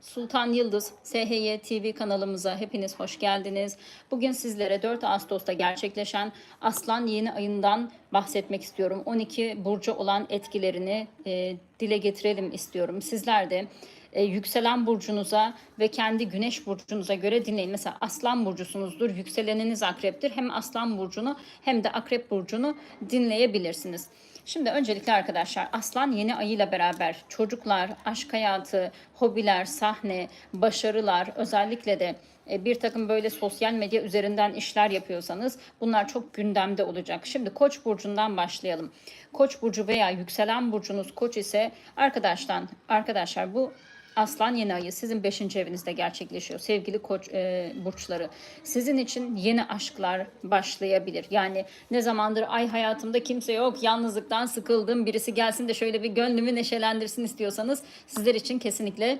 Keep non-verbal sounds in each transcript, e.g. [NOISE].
Sultan Yıldız SHY TV kanalımıza hepiniz hoş geldiniz. Bugün sizlere 4 Ağustos'ta gerçekleşen Aslan yeni ayından bahsetmek istiyorum. 12 burcu olan etkilerini e, dile getirelim istiyorum. Sizler de e, yükselen burcunuza ve kendi güneş burcunuza göre dinleyin. Mesela aslan burcusunuzdur, yükseleniniz akreptir. Hem aslan burcunu hem de akrep burcunu dinleyebilirsiniz. Şimdi öncelikle arkadaşlar aslan yeni ayıyla beraber çocuklar, aşk hayatı, hobiler, sahne, başarılar özellikle de e, bir takım böyle sosyal medya üzerinden işler yapıyorsanız bunlar çok gündemde olacak. Şimdi Koç burcundan başlayalım. Koç burcu veya yükselen burcunuz Koç ise arkadaşlar arkadaşlar bu Aslan yeni ayı sizin 5. evinizde gerçekleşiyor. Sevgili koç e, burçları. Sizin için yeni aşklar başlayabilir. Yani ne zamandır ay hayatımda kimse yok. Yalnızlıktan sıkıldım. Birisi gelsin de şöyle bir gönlümü neşelendirsin istiyorsanız sizler için kesinlikle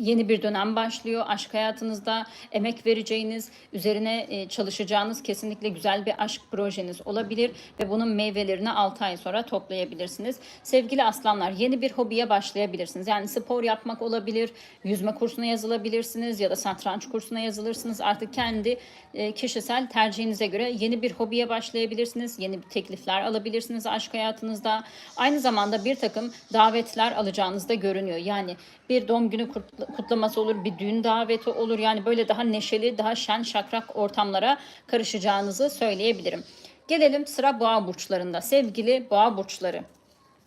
Yeni bir dönem başlıyor. Aşk hayatınızda emek vereceğiniz, üzerine e, çalışacağınız kesinlikle güzel bir aşk projeniz olabilir ve bunun meyvelerini 6 ay sonra toplayabilirsiniz. Sevgili aslanlar, yeni bir hobiye başlayabilirsiniz. Yani spor yapmak olabilir, yüzme kursuna yazılabilirsiniz ya da satranç kursuna yazılırsınız. Artık kendi e, kişisel tercihinize göre yeni bir hobiye başlayabilirsiniz. Yeni teklifler alabilirsiniz aşk hayatınızda. Aynı zamanda bir takım davetler alacağınız da görünüyor. Yani bir doğum günü kutlaması olur, bir düğün daveti olur. Yani böyle daha neşeli, daha şen şakrak ortamlara karışacağınızı söyleyebilirim. Gelelim sıra boğa burçlarında. Sevgili boğa burçları.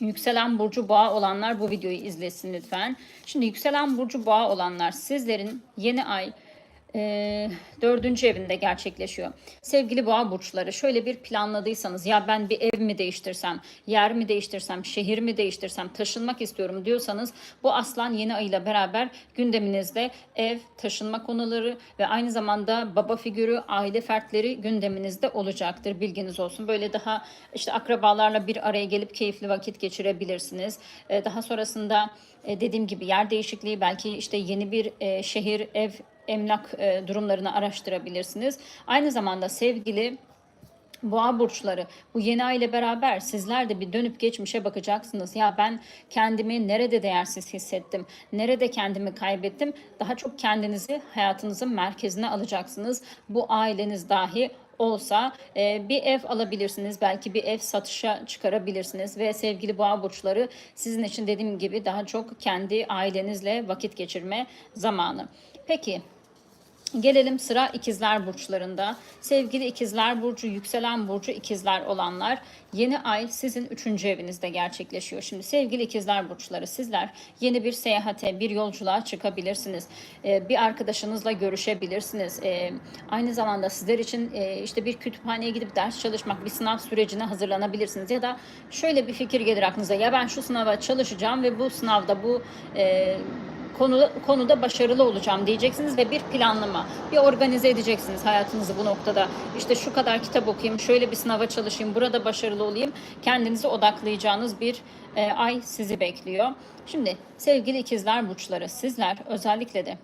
Yükselen burcu boğa olanlar bu videoyu izlesin lütfen. Şimdi yükselen burcu boğa olanlar sizlerin yeni ay e, dördüncü evinde gerçekleşiyor. Sevgili boğa burçları şöyle bir planladıysanız ya ben bir ev mi değiştirsem, yer mi değiştirsem, şehir mi değiştirsem, taşınmak istiyorum diyorsanız bu aslan yeni ayıyla beraber gündeminizde ev, taşınma konuları ve aynı zamanda baba figürü, aile fertleri gündeminizde olacaktır. Bilginiz olsun. Böyle daha işte akrabalarla bir araya gelip keyifli vakit geçirebilirsiniz. E, daha sonrasında e, dediğim gibi yer değişikliği belki işte yeni bir e, şehir, ev emlak e, durumlarını araştırabilirsiniz. Aynı zamanda sevgili Boğa burçları bu yeni ay ile beraber sizler de bir dönüp geçmişe bakacaksınız. Ya ben kendimi nerede değersiz hissettim? Nerede kendimi kaybettim? Daha çok kendinizi hayatınızın merkezine alacaksınız. Bu aileniz dahi olsa e, bir ev alabilirsiniz. Belki bir ev satışa çıkarabilirsiniz ve sevgili boğa burçları sizin için dediğim gibi daha çok kendi ailenizle vakit geçirme zamanı. Peki Gelelim sıra ikizler burçlarında. Sevgili ikizler burcu, yükselen burcu ikizler olanlar yeni ay sizin üçüncü evinizde gerçekleşiyor. Şimdi sevgili ikizler burçları sizler yeni bir seyahate, bir yolculuğa çıkabilirsiniz. Ee, bir arkadaşınızla görüşebilirsiniz. Ee, aynı zamanda sizler için e, işte bir kütüphaneye gidip ders çalışmak, bir sınav sürecine hazırlanabilirsiniz. Ya da şöyle bir fikir gelir aklınıza. Ya ben şu sınava çalışacağım ve bu sınavda bu e, konu, konuda başarılı olacağım diyeceksiniz ve bir planlama, bir organize edeceksiniz hayatınızı bu noktada. İşte şu kadar kitap okuyayım, şöyle bir sınava çalışayım, burada başarılı olayım. Kendinizi odaklayacağınız bir e, ay sizi bekliyor. Şimdi sevgili ikizler burçları sizler özellikle de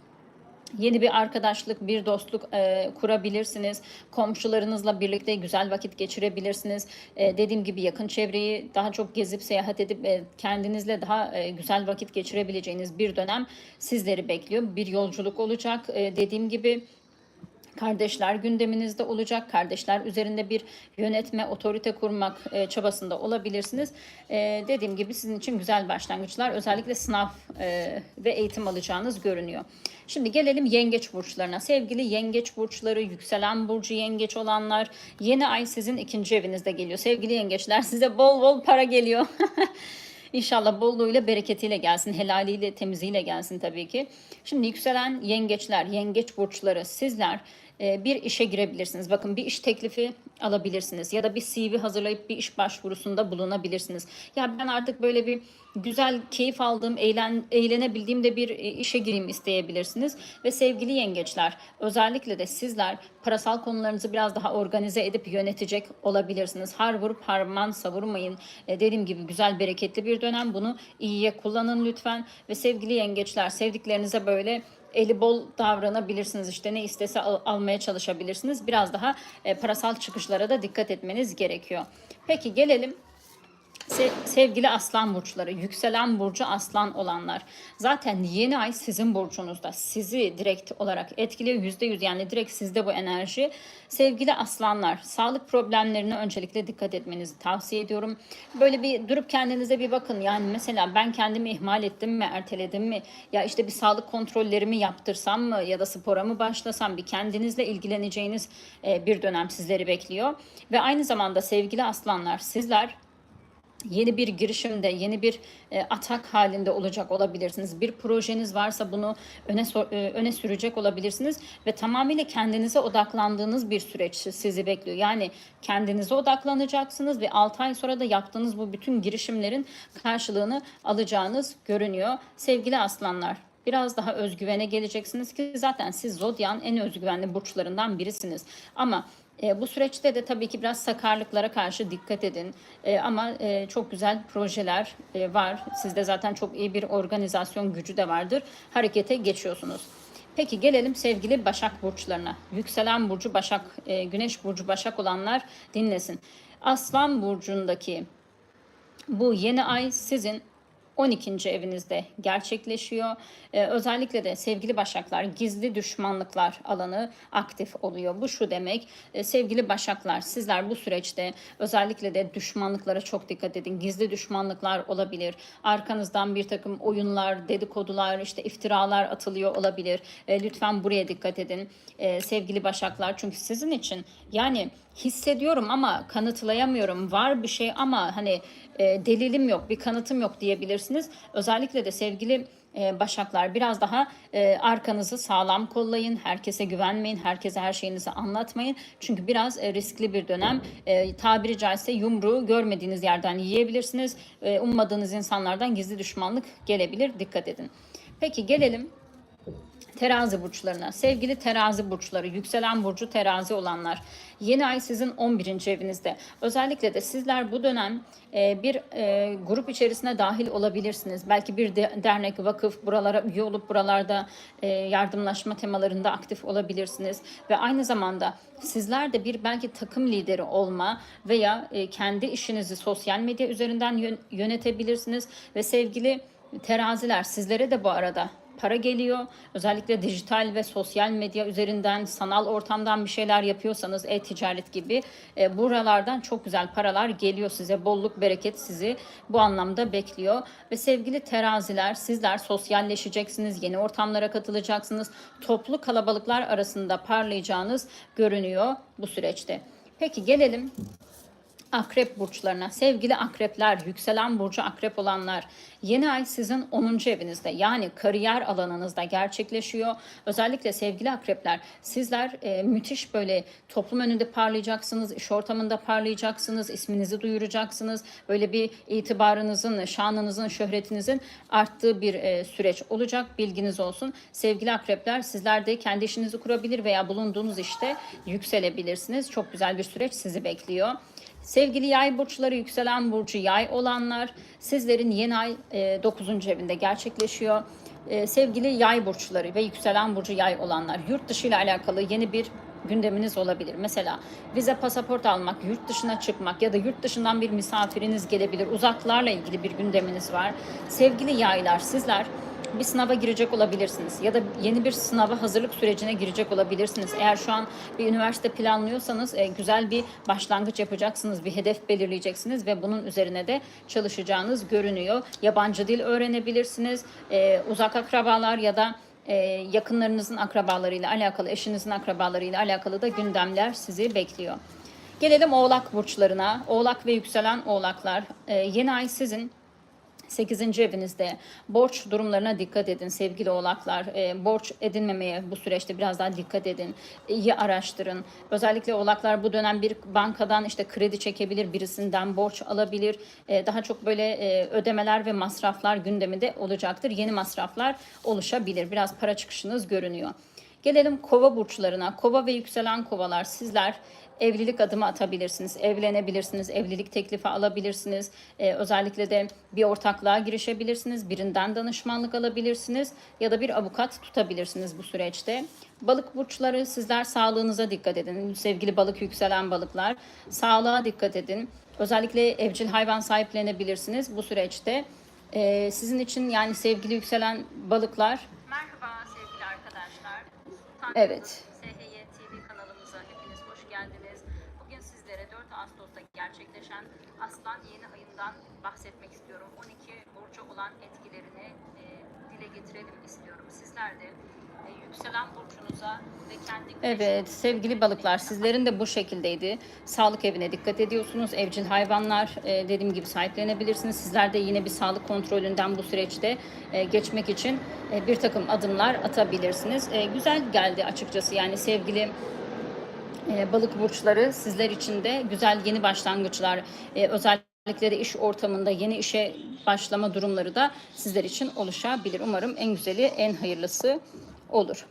Yeni bir arkadaşlık, bir dostluk e, kurabilirsiniz. Komşularınızla birlikte güzel vakit geçirebilirsiniz. E, dediğim gibi yakın çevreyi daha çok gezip seyahat edip e, kendinizle daha e, güzel vakit geçirebileceğiniz bir dönem sizleri bekliyor. Bir yolculuk olacak. E, dediğim gibi Kardeşler gündeminizde olacak. Kardeşler üzerinde bir yönetme, otorite kurmak e, çabasında olabilirsiniz. E, dediğim gibi sizin için güzel başlangıçlar. Özellikle sınav e, ve eğitim alacağınız görünüyor. Şimdi gelelim yengeç burçlarına. Sevgili yengeç burçları, yükselen burcu yengeç olanlar. Yeni ay sizin ikinci evinizde geliyor. Sevgili yengeçler size bol bol para geliyor. [LAUGHS] İnşallah bolluğuyla, bereketiyle gelsin, helaliyle, temiziyle gelsin tabii ki. Şimdi yükselen yengeçler, yengeç burçları sizler bir işe girebilirsiniz. Bakın bir iş teklifi alabilirsiniz ya da bir CV hazırlayıp bir iş başvurusunda bulunabilirsiniz. Ya ben artık böyle bir güzel, keyif aldığım, eğlen, eğlenebildiğim de bir e, işe gireyim isteyebilirsiniz. Ve sevgili yengeçler, özellikle de sizler parasal konularınızı biraz daha organize edip yönetecek olabilirsiniz. Har vurup harman savurmayın. E, dediğim gibi güzel, bereketli bir dönem. Bunu iyiye kullanın lütfen. Ve sevgili yengeçler, sevdiklerinize böyle eli bol davranabilirsiniz. İşte ne istese al, almaya çalışabilirsiniz. Biraz daha e, parasal çıkışlara da dikkat etmeniz gerekiyor. Peki gelelim Se- sevgili aslan burçları, yükselen burcu aslan olanlar. Zaten yeni ay sizin burcunuzda. Sizi direkt olarak etkiliyor. %100 yani direkt sizde bu enerji. Sevgili aslanlar, sağlık problemlerine öncelikle dikkat etmenizi tavsiye ediyorum. Böyle bir durup kendinize bir bakın. Yani mesela ben kendimi ihmal ettim mi, erteledim mi? Ya işte bir sağlık kontrollerimi yaptırsam mı ya da spora mı başlasam bir kendinizle ilgileneceğiniz e, bir dönem sizleri bekliyor. Ve aynı zamanda sevgili aslanlar sizler yeni bir girişimde, yeni bir e, atak halinde olacak olabilirsiniz. Bir projeniz varsa bunu öne e, öne sürecek olabilirsiniz ve tamamıyla kendinize odaklandığınız bir süreç sizi bekliyor. Yani kendinize odaklanacaksınız ve 6 ay sonra da yaptığınız bu bütün girişimlerin karşılığını alacağınız görünüyor. Sevgili aslanlar, Biraz daha özgüvene geleceksiniz ki zaten siz zodyan en özgüvenli burçlarından birisiniz. Ama e, bu süreçte de tabii ki biraz sakarlıklara karşı dikkat edin. E, ama e, çok güzel projeler e, var. Sizde zaten çok iyi bir organizasyon gücü de vardır. Harekete geçiyorsunuz. Peki gelelim sevgili Başak burçlarına. Yükselen burcu Başak, e, Güneş burcu Başak olanlar dinlesin. Aslan burcundaki bu yeni ay sizin 12. evinizde gerçekleşiyor. Ee, özellikle de sevgili başaklar gizli düşmanlıklar alanı aktif oluyor. Bu şu demek e, sevgili başaklar sizler bu süreçte özellikle de düşmanlıklara çok dikkat edin. Gizli düşmanlıklar olabilir. Arkanızdan bir takım oyunlar, dedikodular, işte iftiralar atılıyor olabilir. E, lütfen buraya dikkat edin e, sevgili başaklar. Çünkü sizin için yani hissediyorum ama kanıtlayamıyorum. Var bir şey ama hani e, delilim yok, bir kanıtım yok diyebilirsiniz. Özellikle de sevgili e, Başaklar biraz daha e, arkanızı sağlam kollayın. Herkese güvenmeyin. Herkese her şeyinizi anlatmayın. Çünkü biraz e, riskli bir dönem. Tabiri caizse yumruğu görmediğiniz yerden yiyebilirsiniz. Ummadığınız insanlardan gizli düşmanlık gelebilir. Dikkat edin. Peki gelelim Terazi burçlarına. Sevgili terazi burçları, yükselen burcu terazi olanlar. Yeni ay sizin 11. evinizde. Özellikle de sizler bu dönem e, bir e, grup içerisine dahil olabilirsiniz. Belki bir de, dernek, vakıf buralara üye olup buralarda e, yardımlaşma temalarında aktif olabilirsiniz. Ve aynı zamanda sizler de bir belki takım lideri olma veya e, kendi işinizi sosyal medya üzerinden yön- yönetebilirsiniz. Ve sevgili teraziler sizlere de bu arada para geliyor. Özellikle dijital ve sosyal medya üzerinden, sanal ortamdan bir şeyler yapıyorsanız e-ticaret gibi e, buralardan çok güzel paralar geliyor size. Bolluk, bereket sizi bu anlamda bekliyor. Ve sevgili teraziler sizler sosyalleşeceksiniz, yeni ortamlara katılacaksınız. Toplu kalabalıklar arasında parlayacağınız görünüyor bu süreçte. Peki gelelim Akrep burçlarına. Sevgili akrepler, yükselen burcu akrep olanlar. Yeni ay sizin 10. evinizde yani kariyer alanınızda gerçekleşiyor. Özellikle sevgili akrepler sizler e, müthiş böyle toplum önünde parlayacaksınız, iş ortamında parlayacaksınız, isminizi duyuracaksınız. Böyle bir itibarınızın, şanınızın, şöhretinizin arttığı bir e, süreç olacak. Bilginiz olsun. Sevgili akrepler sizler de kendi işinizi kurabilir veya bulunduğunuz işte yükselebilirsiniz. Çok güzel bir süreç sizi bekliyor. Sevgili yay burçları, yükselen burcu yay olanlar, sizlerin yeni ay e, 9. evinde gerçekleşiyor. E, sevgili yay burçları ve yükselen burcu yay olanlar, yurt dışı ile alakalı yeni bir gündeminiz olabilir. Mesela vize pasaport almak, yurt dışına çıkmak ya da yurt dışından bir misafiriniz gelebilir. Uzaklarla ilgili bir gündeminiz var. Sevgili yaylar, sizler bir sınava girecek olabilirsiniz ya da yeni bir sınava hazırlık sürecine girecek olabilirsiniz. Eğer şu an bir üniversite planlıyorsanız e, güzel bir başlangıç yapacaksınız, bir hedef belirleyeceksiniz ve bunun üzerine de çalışacağınız görünüyor. Yabancı dil öğrenebilirsiniz, e, uzak akrabalar ya da e, yakınlarınızın akrabalarıyla alakalı, eşinizin akrabalarıyla alakalı da gündemler sizi bekliyor. Gelelim oğlak burçlarına. Oğlak ve yükselen oğlaklar. E, yeni ay sizin 8. evinizde borç durumlarına dikkat edin sevgili oğlaklar. E, borç edinmemeye bu süreçte biraz daha dikkat edin. İyi araştırın. Özellikle oğlaklar bu dönem bir bankadan işte kredi çekebilir, birisinden borç alabilir. E, daha çok böyle e, ödemeler ve masraflar gündeminde olacaktır. Yeni masraflar oluşabilir. Biraz para çıkışınız görünüyor. Gelelim kova burçlarına. Kova ve yükselen kovalar sizler evlilik adımı atabilirsiniz, evlenebilirsiniz, evlilik teklifi alabilirsiniz. Ee, özellikle de bir ortaklığa girişebilirsiniz, birinden danışmanlık alabilirsiniz ya da bir avukat tutabilirsiniz bu süreçte. Balık burçları sizler sağlığınıza dikkat edin. Sevgili balık yükselen balıklar sağlığa dikkat edin. Özellikle evcil hayvan sahiplenebilirsiniz bu süreçte. Ee, sizin için yani sevgili yükselen balıklar. Evet. SHY TV kanalımıza hepiniz hoş geldiniz. Bugün sizlere 4 Ağustos'ta gerçekleşen Aslan yeni ayından bahsetmek istiyorum. 12 burcu olan etkilerini e, dile getirelim istiyorum. Sizler de e, yükselen burcunuza ve kendi Evet sevgili balıklar sizlerin de bu şekildeydi. Sağlık evine dikkat ediyorsunuz. Evcil hayvanlar e, dediğim gibi sahiplenebilirsiniz. Sizler de yine bir sağlık kontrolünden bu süreçte e, geçmek için e, bir takım adımlar atabilirsiniz. E, güzel geldi açıkçası yani sevgili e, balık burçları sizler için de güzel yeni başlangıçlar e, özellikle de iş ortamında yeni işe başlama durumları da sizler için oluşabilir. Umarım en güzeli en hayırlısı olur.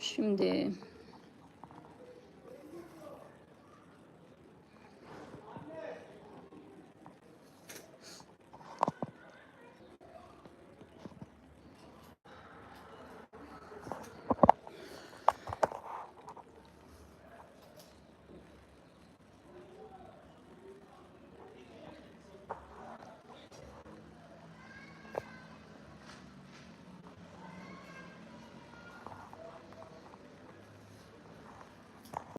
Şimdi